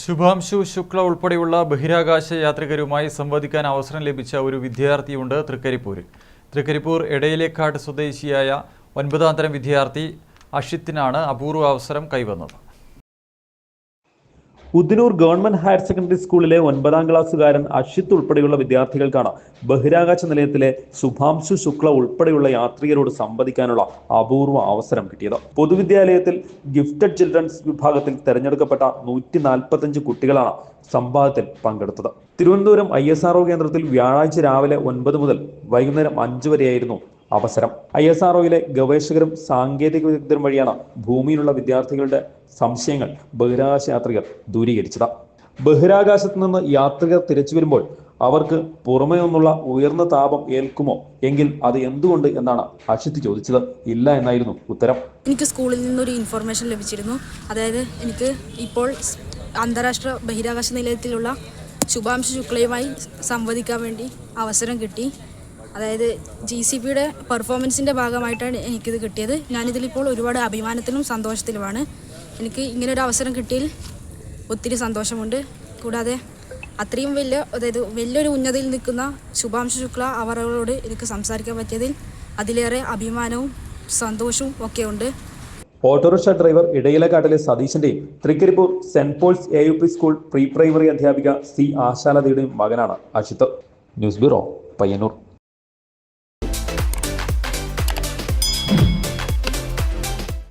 ശുഭാംശു ശുക്ല ഉൾപ്പെടെയുള്ള ബഹിരാകാശ യാത്രികരുമായി സംവദിക്കാൻ അവസരം ലഭിച്ച ഒരു വിദ്യാർത്ഥിയുണ്ട് തൃക്കരിപ്പൂരിൽ. തൃക്കരിപ്പൂർ എടയിലേക്കാട് സ്വദേശിയായ ഒൻപതാം തരം വിദ്യാർത്ഥി അഷിത്തിനാണ് അപൂർവ അവസരം കൈവന്നത്. ഉദിനൂർ ഗവൺമെന്റ് ഹയർ സെക്കൻഡറി സ്കൂളിലെ ഒൻപതാം ക്ലാസ്സുകാരൻ അഷിത്ത് ഉൾപ്പെടെയുള്ള വിദ്യാർത്ഥികൾക്കാണ് ബഹിരാകാശ നിലയത്തിലെ ശുഭാംശു ശുക്ല ഉൾപ്പെടെയുള്ള യാത്രികരോട് സംവദിക്കാനുള്ള അപൂർവ അവസരം കിട്ടിയത്. പൊതുവിദ്യാലയത്തിൽ ഗിഫ്റ്റഡ് ചിൽഡ്രൻസ് വിഭാഗത്തിൽ തെരഞ്ഞെടുക്കപ്പെട്ട നൂറ്റി നാൽപ്പത്തഞ്ച് കുട്ടികളാണ് സംവാദത്തിൽ പങ്കെടുത്തത്. തിരുവനന്തപുരം ഐ എസ് കേന്ദ്രത്തിൽ വ്യാഴാഴ്ച രാവിലെ ഒൻപത് മുതൽ വൈകുന്നേരം അഞ്ച് വരെയായിരുന്നു അവസരം. ഐ എസ് ആർ ഒയിലെ ഗവേഷകരും സാങ്കേതിക വിദഗ്ധരും വഴിയാണ് ഭൂമിയിലുള്ള വിദ്യാർത്ഥികളുടെ സംശയങ്ങൾ ബഹിരാകാശ യാത്രികർ ദൂരീകരിച്ചത്. ബഹിരാകാശത്ത് നിന്ന് യാത്രികർ തിരിച്ചു വരുമ്പോൾ അവർക്ക് പുറമേ നിന്നുള്ള ഉയർന്ന താപം ഏൽക്കുമോ? എങ്കിൽ അത് എന്തുകൊണ്ട് എന്നാണ് അഷിത്ത് ചോദിച്ചത്. ഇല്ല എന്നായിരുന്നു ഉത്തരം. എനിക്ക് സ്കൂളിൽ നിന്നൊരു ഇൻഫർമേഷൻ ലഭിച്ചിരുന്നു. അതായത് എനിക്ക് ഇപ്പോൾ അന്താരാഷ്ട്ര ബഹിരാകാശ നിലയത്തിലുള്ള ശുഭാംശു ശുക്ലയുമായി സംവദിക്കാൻ വേണ്ടി അവസരം കിട്ടി. അതായത് ജി സി പിയുടെ പെർഫോമൻസിന്റെ ഭാഗമായിട്ടാണ് എനിക്കിത് കിട്ടിയത്. ഞാനിതിലിപ്പോൾ ഒരുപാട് അഭിമാനത്തിലും സന്തോഷത്തിലുമാണ്. എനിക്ക് ഇങ്ങനെ ഒരു അവസരം കിട്ടിയതിൽ ഒത്തിരി സന്തോഷമുണ്ട്. കൂടാതെ അത്രയും വലിയ അതായത് വലിയൊരു ഉന്നതിയിൽ നിൽക്കുന്ന ശുഭാംശു ശുക്ല അവരോട് എനിക്ക് സംസാരിക്കാൻ പറ്റിയതിൽ അതിലേറെ അഭിമാനവും സന്തോഷവും ഒക്കെ ഉണ്ട്. ഓട്ടോറിക്ഷ ഡ്രൈവർ ഇടയിലക്കാട്ടിലെ സതീശന്റെയും Trikaripur saint Paul's A U P school pre primary അധ്യാപിക സി ആശാലതയുടെയും മകനാണ് അഷിത്ത് ന്യൂസ് ബ്യൂറോ പയ്യന്നൂർ.